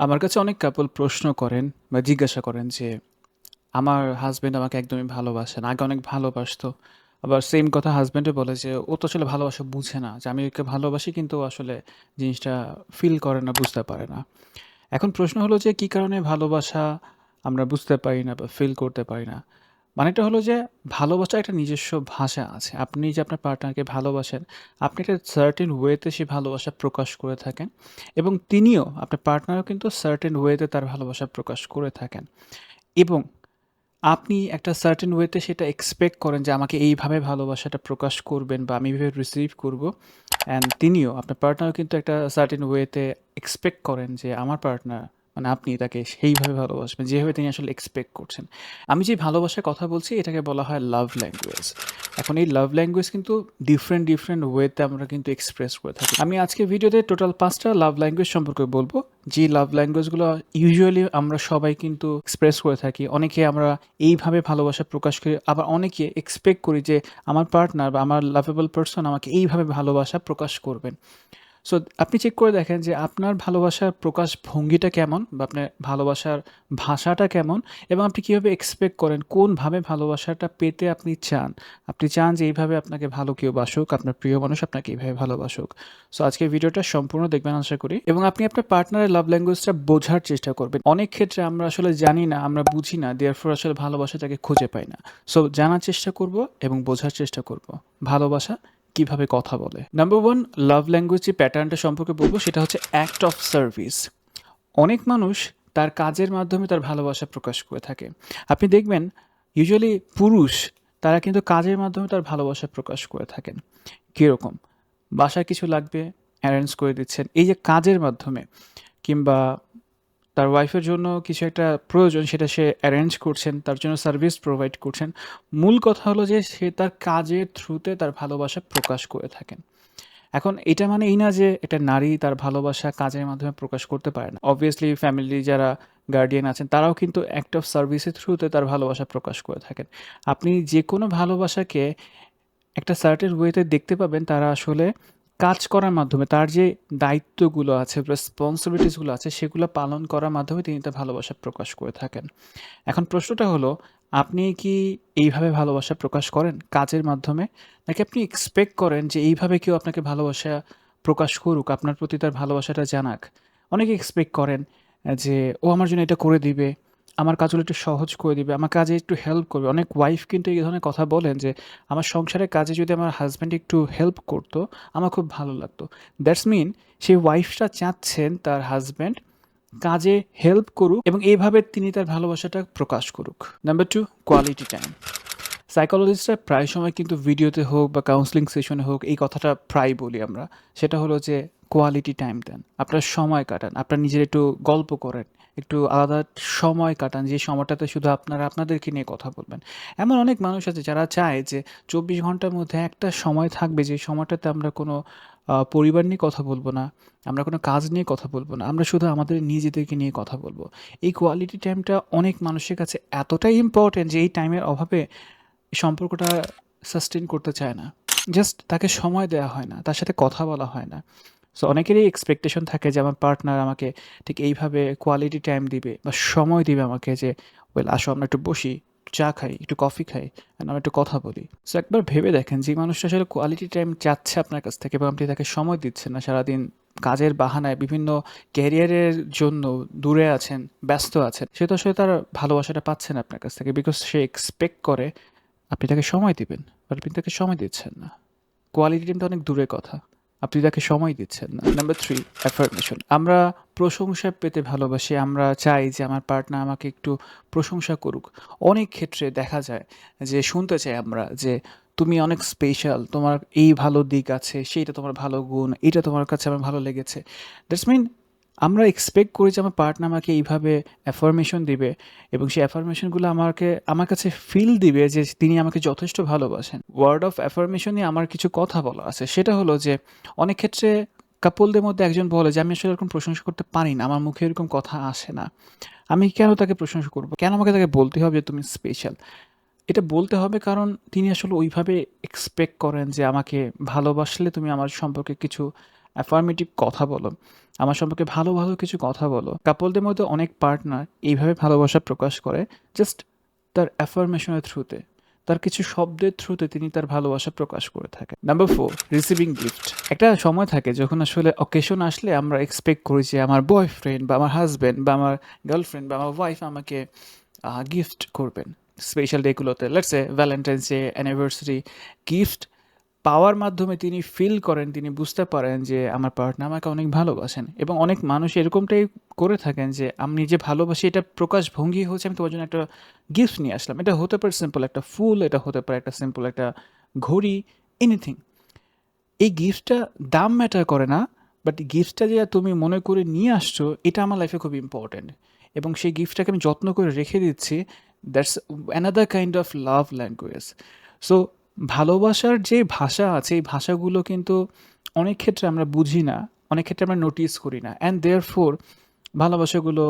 আমার কাছে অনেক কাপল প্রশ্ন করেন বা জিজ্ঞাসা করেন যে, আমার হাজব্যান্ড আমাকে একদমই ভালোবাসে না। আগে অনেক ভালোবাসতো। আবার সেম কথা হাজব্যান্ডে বলে যে, ও তো আসলে ভালোবাসা বুঝে না। যে, আমি ওকে ভালোবাসি কিন্তু আসলে জিনিসটা ফিল করে না, বুঝতে পারে না। এখন প্রশ্ন হলো যে, কী কারণে ভালোবাসা আমরা বুঝতে পারি না বা ফিল করতে পারি না? মানেটা হলো যে ভালোবাসা একটা নিজস্ব ভাষা আছে। আপনি যে আপনার পার্টনারকে ভালোবাসেন, আপনি একটা সার্টেন ওয়েতে সে ভালোবাসা প্রকাশ করে থাকেন এবং তিনিও, আপনার পার্টনারও কিন্তু সার্টেন ওয়েতে তার ভালোবাসা প্রকাশ করে থাকেন। এবং আপনি একটা সার্টেন ওয়েতে সেটা এক্সপেক্ট করেন যে আমাকে এইভাবে ভালোবাসাটা প্রকাশ করবেন বা আমি এইভাবে রিসিভ করব। অ্যান্ড তিনিও, আপনার পার্টনারও কিন্তু একটা সার্টেন ওয়েতে এক্সপেক্ট করেন যে আমার পার্টনার মানে আপনি তাকে সেইভাবে ভালোবাসবেন, যেভাবে তিনি আসলে এক্সপেক্ট করছেন। আমি যে ভালোবাসার কথা বলছি, এটাকে বলা হয় লাভ ল্যাঙ্গুয়েজ এখন এই লাভ ল্যাঙ্গুয়েজ কিন্তু ডিফারেন্ট ডিফারেন্ট ওয়েতে আমরা কিন্তু এক্সপ্রেস করে থাকি। আমি আজকে ভিডিওতে টোটাল পাঁচটা লাভ ল্যাঙ্গুয়েজ সম্পর্কে বলব। যে লাভ ল্যাঙ্গুয়েজগুলো ইউজুয়ালি আমরা সবাই কিন্তু এক্সপ্রেস করে থাকি। অনেকে আমরা এইভাবে ভালোবাসা প্রকাশ করি, আবার অনেকে এক্সপেক্ট করি যে আমার পার্টনার বা আমার লাভেবল পার্সন আমাকে এইভাবে ভালোবাসা প্রকাশ করবেন। সো আপনি চেক করে দেখেন যে আপনার ভালোবাসার প্রকাশ ভঙ্গিটা কেমন বা আপনার ভালোবাসার ভাষাটা কেমন এবং আপনি কীভাবে এক্সপেক্ট করেন, কোনভাবে ভালোবাসাটা পেতে আপনি চান? আপনি চান যে এইভাবে আপনাকে ভালো কেউ বাসুক, আপনার প্রিয় মানুষ আপনাকে এইভাবে ভালোবাসুক সো আজকে ভিডিওটা সম্পূর্ণ দেখবেন আশা করি এবং আপনি আপনার পার্টনারের লাভ ল্যাঙ্গুয়েজটা বোঝার চেষ্টা করবেন। অনেক ক্ষেত্রে আমরা আসলে জানি না, আমরা বুঝি না দেয়ার ফর আসলে ভালোবাসাটাকে খুঁজে পাই না। সো জানার চেষ্টা করব এবং বোঝার চেষ্টা করব। ভালোবাসা কীভাবে কথা বলে? নাম্বার ওয়ান লাভ ল্যাঙ্গুয়েজ যে প্যাটার্নটা সম্পর্কে বলব, সেটা হচ্ছে অ্যাক্ট অফ সার্ভিস অনেক মানুষ তার কাজের মাধ্যমে তার ভালোবাসা প্রকাশ করে থাকে। আপনি দেখবেন ইউজুয়ালি পুরুষ, তারা কিন্তু কাজের মাধ্যমে তার ভালোবাসা প্রকাশ করে থাকেন। কীরকম? বাসায় কিছু লাগবে অ্যারেঞ্জ করে দিচ্ছেন। এই যে কাজের মাধ্যমে, কিংবা তার ওয়াইফের জন্য কিছু একটা প্রয়োজন সেটা সে অ্যারেঞ্জ করছেন, তার জন্য সার্ভিস প্রোভাইড করছেন। মূল কথা হলো যে সে তার কাজের থ্রুতে তার ভালোবাসা প্রকাশ করে থাকেন। এখন এটা মানে এই না যে একটা নারী তার ভালোবাসা কাজের মাধ্যমে প্রকাশ করতে পারে না। অবভিয়াসলি ফ্যামিলি যারা গার্ডিয়ান আছেন, তারাও কিন্তু অ্যাক্ট অফ সার্ভিসের থ্রুতে তার ভালোবাসা প্রকাশ করে থাকেন। আপনি যে কোনো ভালোবাসাকে একটা সার্টেন ওয়েতে দেখতে পাবেন, তারা আসলে কাজ করার মাধ্যমে, তার যে দায়িত্বগুলো আছে রেসপন্সিবিলিটিসগুলো আছে, সেগুলো পালন করার মাধ্যমে তিনি তার ভালোবাসা প্রকাশ করে থাকেন। এখন প্রশ্নটা হলো, আপনি কি এইভাবে ভালোবাসা প্রকাশ করেন কাজের মাধ্যমে? নাকি আপনি এক্সপেক্ট করেন যে এইভাবে কেউ আপনাকে ভালোবাসা প্রকাশ করুক, আপনার প্রতি তার ভালোবাসাটা জানাক? অনেকে এক্সপেক্ট করেন যে, ও আমার জন্য এটা করে দিবে। আমার কাজগুলো একটু সহজ করে দিবে, আমার কাজে একটু হেল্প করবে। অনেক ওয়াইফ কিন্তু এই ধরনের কথা বলেন যে, আমার সংসারের কাজে যদি আমার হাজব্যান্ড একটু হেল্প করতো, আমার খুব ভালো লাগতো। দ্যাটস মিন সেই ওয়াইফটা চাচ্ছেন তার হাজব্যান্ড কাজে হেল্প করুক এবং এইভাবে তিনি তার ভালোবাসাটা প্রকাশ করুক। নাম্বার টু কোয়ালিটি টাইম সাইকোলজিস্টরা প্রায় সময় কিন্তু ভিডিওতে হোক বা কাউন্সিলিং সেশনে হোক, এই কথাটা প্রায় বলি আমরা। সেটা হলো যে কোয়ালিটি টাইম দেন। আপনার সময় কাটান। আপনার নিজের একটু গল্প করেন। একটু আলাদা সময় কাটান, যে সময়টাতে শুধু আপনারা আপনাদেরকে নিয়ে কথা বলবেন। এমন অনেক মানুষ আছে যারা চায় যে চব্বিশ ঘণ্টার মধ্যে একটা সময় থাকবে যে সময়টাতে আমরা কোনো পরিবার নিয়ে কথা বলব না, আমরা কোনো কাজ নিয়ে কথা বলব না, আমরা শুধু আমাদের নিজেদেরকে নিয়ে কথা বলব। এই কোয়ালিটি টাইমটা অনেক মানুষের কাছে এতটাই ইম্পর্টেন্ট যে এই টাইমের অভাবে সম্পর্কটা সাস্টেন করতে চায় না। জাস্ট তাকে সময় দেওয়া হয় না, তার সাথে কথা বলা হয় না। সো অনেকেরই এক্সপেকটেশন থাকে যে আমার পার্টনার আমাকে ঠিক এইভাবে কোয়ালিটি টাইম দিবে বা সময় দিবে আমাকে যে ওয়েল আসো, আমরা একটু বসি চা খাই, একটু কফি খাই আমরা একটু কথা বলি। সো একবার ভেবে দেখেন, যে মানুষটা আসলে কোয়ালিটি টাইম চাচ্ছে আপনার কাছ থেকে এবং আপনি তাকে সময় দিচ্ছেন না, সারাদিন কাজের বাহানায় বিভিন্ন ক্যারিয়ারের জন্য দূরে আছেন, ব্যস্ত আছেন, সে তো আসলে তার ভালোবাসাটা পাচ্ছেন আপনার কাছ থেকে বিকজ সে এক্সপেক্ট করে আপনি তাকে সময় দিবেন বাট আপনি তাকে সময় দিচ্ছেন না। কোয়ালিটি টাইমটা অনেক দূরের কথা। আপনি তাকে সময় দিচ্ছেন না। নাম্বার থ্রি অ্যাফার্মেশন আমরা প্রশংসা পেতে ভালোবাসি, আমরা চাই যে আমার পার্টনার আমাকে একটু প্রশংসা করুক। অনেক ক্ষেত্রে দেখা যায় যে শুনতে চাই আমরা যে তুমি অনেক স্পেশাল তোমার এই ভালো দিক আছে, সেইটা তোমার ভালো গুণ, এটা তোমার কাছে আমার ভালো লেগেছে। দ্যাটস মিন আমরা এক্সপেক্ট করি যে আমার পার্টনার আমাকে এইভাবে অ্যাফার্মেশন দিবে এবং সেই অ্যাফার্মেশনগুলো আমাকে, আমার কাছে ফিল দিবে যে তিনি আমাকে যথেষ্ট ভালোবাসেন। ওয়ার্ড অফ অ্যাফার্মেশনে আমার কিছু কথা বলা আছে। সেটা হলো যে, অনেক ক্ষেত্রে কাপলদের মধ্যে একজন বলে যে, আমি আসলে এরকম প্রশংসা করতে পারি না, আমার মুখে এরকম কথা আসে না। আমি কেন তাকে প্রশংসা করব? কেন আমাকে তাকে বলতে হবে যে তুমি স্পেশাল এটা বলতে হবে কারণ তিনি আসলে ওইভাবে এক্সপেক্ট করেন যে আমাকে ভালোবাসলে তুমি আমার সম্পর্কে কিছু অ্যাফার্মেটিভ কথা বলো। আমার সম্পর্কে ভালো ভালো কিছু কথা বলো। কাপলদের মধ্যে অনেক পার্টনার এইভাবে ভালোবাসা প্রকাশ করে জাস্ট তার অ্যাফার্মেশনের থ্রুতে তার কিছু শব্দের থ্রুতে তিনি তার ভালোবাসা প্রকাশ করে থাকেন। নাম্বার ফোর রিসিভিং গিফট একটা সময় থাকে যখন আসলে অকেশন আসলে আমরা এক্সপেক্ট করি যে আমার বয়ফ্রেন্ড বা আমার হাজব্যান্ড বা আমার গার্লফ্রেন্ড বা আমার ওয়াইফ আমাকে গিফট করবেন। Special ডেগুলোতে let's say Valentine's day anniversary gift পাওয়ার মাধ্যমে তিনি ফিল করেন, তিনি বুঝতে পারেন যে আমার পার্টনার আমাকে অনেক ভালোবাসেন এবং অনেক মানুষ এরকমটাই করে থাকেন যে আমি নিজে ভালোবাসি, এটা প্রকাশ ভঙ্গি হচ্ছে আমি তোমার জন্য একটা গিফট নিয়ে আসলাম। এটা হতে পারে সিম্পল একটা ফুল, এটা হতে পারে একটা সিম্পল একটা ঘড়ি এনিথিং এই গিফটটা দাম ম্যাটার করে না বাট গিফটটা যে তুমি মনে করে নিয়ে আসছো, এটা আমার লাইফে খুব ইম্পর্টেন্ট এবং সেই গিফটটাকে আমি যত্ন করে রেখে দিচ্ছি that's another kind of love language so ভালোবাসার যে ভাষা আছে, এই ভাষাগুলো কিন্তু অনেক ক্ষেত্রে আমরা বুঝি না, অনেক ক্ষেত্রে আমরা নোটিস করি না অ্যান্ড দেয়ার ফোর ভালোবাসাগুলো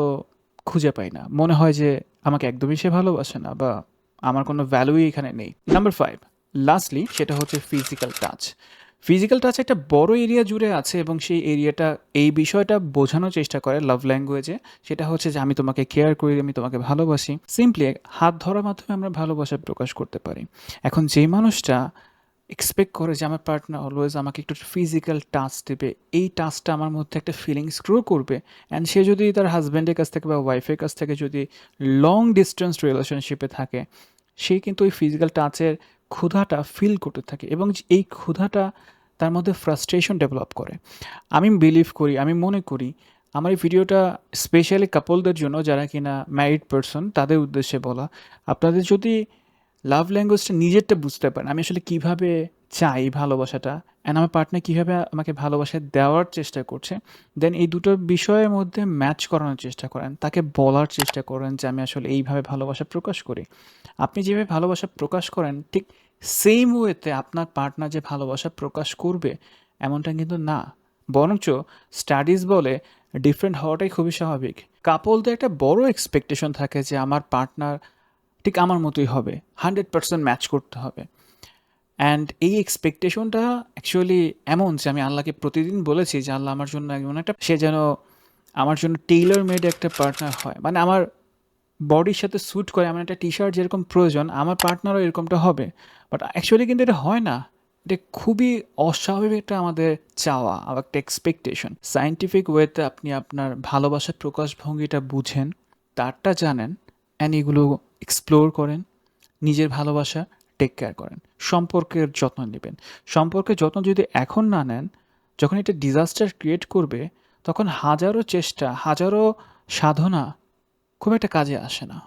খুঁজে পাই না। মনে হয় যে আমাকে একদমই সে ভালোবাসে না বা আমার কোনো ভ্যালুই এখানে নেই। নাম্বার ফাইভ লাস্টলি সেটা হচ্ছে ফিজিক্যাল টাচ ফিজিক্যাল টাচ একটা বড় এরিয়া জুড়ে আছে এবং সেই এরিয়াটা এই বিষয়টা বোঝানোর চেষ্টা করে লাভ ল্যাঙ্গুয়েজে সেটা হচ্ছে যে আমি তোমাকে কেয়ার করি, আমি তোমাকে ভালোবাসি। সিম্পলি হাত ধরার মাধ্যমে আমরা ভালোবাসা প্রকাশ করতে পারি। এখন যে মানুষটা এক্সপেক্ট করে যে আমার পার্টনার অলওয়েজ আমাকে একটু ফিজিক্যাল টাচ দেবে, এই টাচটা আমার মধ্যে একটা ফিলিংস গ্রো করবে। অ্যান্ড সে যদি তার হাজব্যান্ডের কাছ থেকে বা ওয়াইফের কাছ থেকে যদি লং ডিস্টেন্স রিলেশনশিপে থাকে, সে কিন্তু ওই ফিজিক্যাল টাচের ক্ষুধাটা ফিল করতে থাকে এবং এই ক্ষুধাটা তার মধ্যে ফ্রাস্ট্রেশন ডেভেলপ করে। আমি বিলিভ করি, আমি মনে করি, আমার এই ভিডিওটা স্পেশালি কাপলদের জন্য, যারা কিনা ম্যারিড পারসন তাদের উদ্দেশ্যে বলা। আপনাদের যদি লাভ ল্যাঙ্গুয়েজটা নিজেরটা বুঝতে পারেন, আমি আসলে কীভাবে চাই ভালোবাসাটা। অ্যান্ড আমার পার্টনার কীভাবে আমাকে ভালোবাসা দেওয়ার চেষ্টা করছে দেন এই দুটো বিষয়ের মধ্যে ম্যাচ করানোর চেষ্টা করেন। তাকে বলার চেষ্টা করেন যে আমি আসলে এইভাবে ভালোবাসা প্রকাশ করি। আপনি যেভাবে ভালোবাসা প্রকাশ করেন, ঠিক সেম ওয়েতে আপনার পার্টনার যে ভালোবাসা প্রকাশ করবে, এমনটা কিন্তু না। বরঞ্চ স্টাডিজ বলে ডিফারেন্ট হওয়াটাই খুবই স্বাভাবিক। কাপলদের একটা বড় এক্সপেকটেশন থাকে যে আমার পার্টনার ঠিক আমার মতোই হবে হান্ড্রেড পার্সেন্ট ম্যাচ করতে হবে। অ্যান্ড এই এক্সপেকটেশনটা অ্যাকচুয়ালি এমন যে আমি আল্লাহকে প্রতিদিন বলেছি যে আল্লাহ আমার জন্য এমন একটা, সে যেন আমার জন্য টেইলর মেড একটা পার্টনার হয়। মানে আমার বডির সাথে স্যুট করে, আমার একটা টি শার্ট যেরকম প্রয়োজন, আমার পার্টনারও এরকমটা হবে। বাট অ্যাকচুয়ালি কিন্তু এটা হয় না। এটা খুবই অস্বাভাবিক একটা আমাদের চাওয়া একটা এক্সপেকটেশন সায়েন্টিফিক ওয়েতে আপনি আপনার ভালোবাসার প্রকাশভঙ্গিটা বুঝেন, তারটা জানেন অ্যান্ড এগুলো এক্সপ্লোর করেন। নিজের ভালোবাসা টেক কেয়ার করেন, সম্পর্কের যত্ন নেবেন। সম্পর্কের যত্ন যদি এখন না নেন, যখন এটা ডিজাস্টার ক্রিয়েট করবে, তখন হাজারো চেষ্টা, হাজারো সাধনা খুব একটা কাজে আসে না।